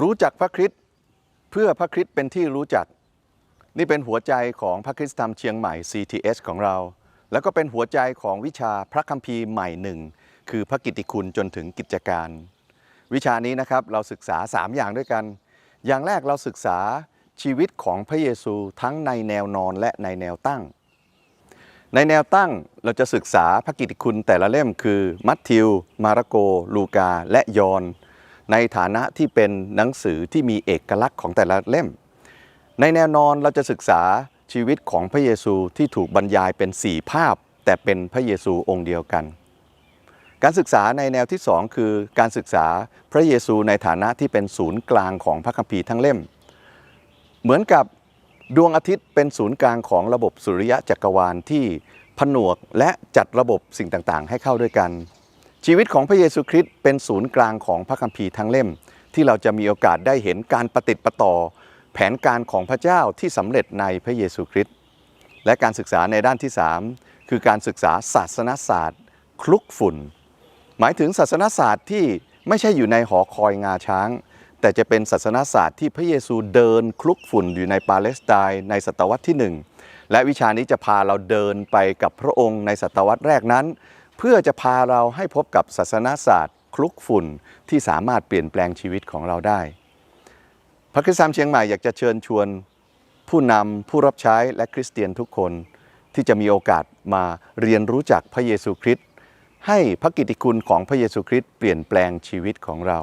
รู้จักพระคริสต์เพื่อพระคริสต์เป็นที่รู้จัก นี่เป็นหัวใจของพระคริสตธรรมเชียงใหม่ CTS ของเรา แล้วก็เป็นหัวใจของวิชาพระคัมภีร์ใหม่หนึ่งคือพระกิตติคุณจนถึงกิจการ วิชานี้นะครับเราศึกษา 3 อย่างด้วยกัน อย่างแรกเราศึกษาชีวิตของพระเยซูทั้งในแนวนอนและในแนวตั้ง ในแนวตั้งเราจะศึกษาพระกิตติคุณแต่ละเล่มคือ มัทธิว มาระโก ลูกา และยอห์น ในฐานะที่เป็นหนังสือที่มีเอกลักษณ์ของแต่ละเล่ม ในแนวนอนเราจะศึกษาชีวิตของพระเยซูที่ถูกบรรยายเป็นสี่ภาพ แต่เป็นพระเยซูองค์เดียวกัน การศึกษาในแนวที่2คือการศึกษาพระเยซูในฐานะที่เป็นศูนย์กลางของพระคัมภีร์ทั้งเล่ม เหมือนกับดวงอาทิตย์เป็นศูนย์กลางของระบบสุริยะจักรวาลที่ผนวกและจัดระบบสิ่งต่างๆ ให้เข้าด้วยกัน ชีวิตของพระเยซูคริสต์เป็นศูนย์กลางของพระคัมภีร์ทั้งเล่ม ที่เราจะมีโอกาสได้เห็นการปฏิดประต่อ แผนการของพระเจ้าที่สำเร็จในพระเยซูคริสต์และการศึกษาในด้านที่ 3 คือการศึกษาศาสนศาสตร์ คลุกฝุ่น หมายถึงศาสนศาสตร์ที่ไม่ใช่อยู่ในหอคอยงาช้าง แต่จะเป็นศาสนศาสตร์ที่พระเยซูเดินคลุกฝุ่นอยู่ในปาเลสไตน์ในศตวรรษที่หนึ่งและวิชานี้จะพาเราเดินไปกับพระองค์ในศตวรรษแรกนั้น เพื่อจะพาเราให้พบกับศาสนาศาสตร์ คลุกฝุ่นที่สามารถเปลี่ยนแปลงชีวิตของเราได้ พระคริสตามเชียงใหม่อยากจะเชิญชวน ผู้นำผู้รับใช้และคริสเตียนทุกคน ที่จะมีโอกาสมาเรียนรู้จักพระเยซูคริสต์ให้พระกิตติคุณของพระเยซูคริสต์เปลี่ยนแปลงชีวิตของเรา